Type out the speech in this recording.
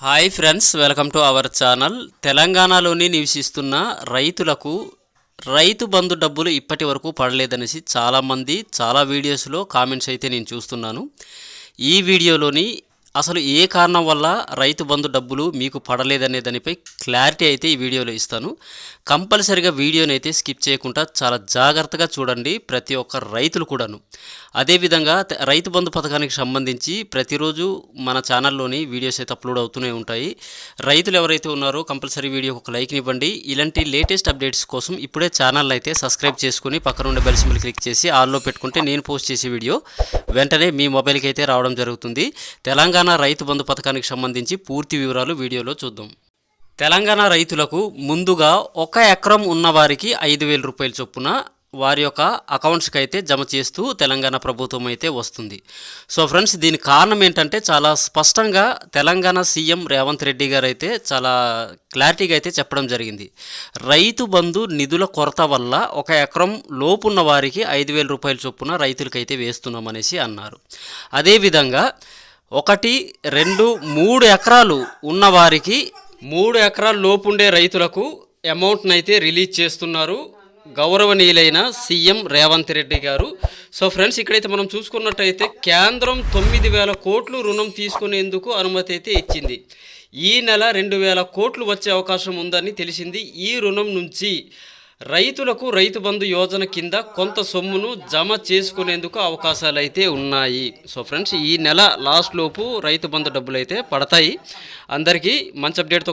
Hi friends welcome to our channel. తెలంగాణలోని నివసిస్తున్న రైతులకు రైతు బంధు డబ్బులు ఇప్పటి వరకు పడలేదనేసి చాలామంది చాలా వీడియోస్లో కామెంట్స్ అయితే నేను చూస్తున్నాను. ఈ వీడియోలోని అసలు ఏ కారణం వల్ల రైతు బంధు డబ్బులు మీకు పడలేదనే దానిపై క్లారిటీ అయితే ఈ వీడియోలో ఇస్తాను. కంపల్సరిగా వీడియోని అయితే స్కిప్ చేయకుండా చాలా జాగ్రత్తగా చూడండి ప్రతి ఒక్క రైతులు కూడాను. అదేవిధంగా రైతు బంధు పథకానికి సంబంధించి ప్రతిరోజు మన ఛానల్లోని వీడియోస్ అయితే అప్లోడ్ అవుతూనే ఉంటాయి. రైతులు ఎవరైతే ఉన్నారో కంపల్సరీ వీడియోకి ఒక లైక్ని ఇవ్వండి. ఇలాంటి లేటెస్ట్ అప్డేట్స్ కోసం ఇప్పుడే ఛానల్ అయితే సబ్స్క్రైబ్ చేసుకుని పక్కన ఉండే బెల్ సింబల్ క్లిక్ చేసి ఆల్లో పెట్టుకుంటే నేను పోస్ట్ చేసే వీడియో వెంటనే మీ మొబైల్కి అయితే రావడం జరుగుతుంది. తెలంగాణ తెలంగాణ రైతు బంధు పథకానికి సంబంధించి పూర్తి వివరాలు వీడియోలో చూద్దాం. తెలంగాణ రైతులకు ముందుగా ఒక ఎకరం ఉన్నవారికి ఐదు వేల రూపాయల చొప్పున వారి యొక్క అకౌంట్స్కి అయితే జమ చేస్తూ తెలంగాణ ప్రభుత్వం అయితే వస్తుంది. సో ఫ్రెండ్స్ దీని కారణం ఏంటంటే చాలా స్పష్టంగా తెలంగాణ సీఎం రేవంత్ రెడ్డి గారు అయితే చాలా క్లారిటీగా అయితే చెప్పడం జరిగింది. రైతు బంధు నిధుల కొరత వల్ల ఒక ఎకరం లోపున్న వారికి ఐదు వేల రూపాయల చొప్పున రైతులకైతే వేస్తున్నాం అనేసి అన్నారు. అదేవిధంగా ఒకటి రెండు మూడు ఎకరాలు ఉన్నవారికి మూడు ఎకరాల లోపుండే రైతులకు అమౌంట్ని అయితే రిలీజ్ చేస్తున్నారు గౌరవనీయులైన సీఎం రేవంత్ రెడ్డి గారు. సో ఫ్రెండ్స్ ఇక్కడైతే మనం చూసుకున్నట్టయితే కేంద్రం తొమ్మిది వేల కోట్లు రుణం తీసుకునేందుకు అనుమతి అయితే ఇచ్చింది. ఈ నెల రెండు వేల కోట్లు వచ్చే అవకాశం ఉందని తెలిసింది. ఈ రుణం నుంచి రైతులకు రైతు బంధు యోజన కింద కొంత సొమ్మును జమ చేసుకునేందుకు అవకాశాలు అయితే ఉన్నాయి. సో ఫ్రెండ్స్ ఈ నెల లాస్ట్ లోపు రైతు బంధు డబ్బులు అయితే పడతాయి. అందరికీ మంచి అప్డేట్తో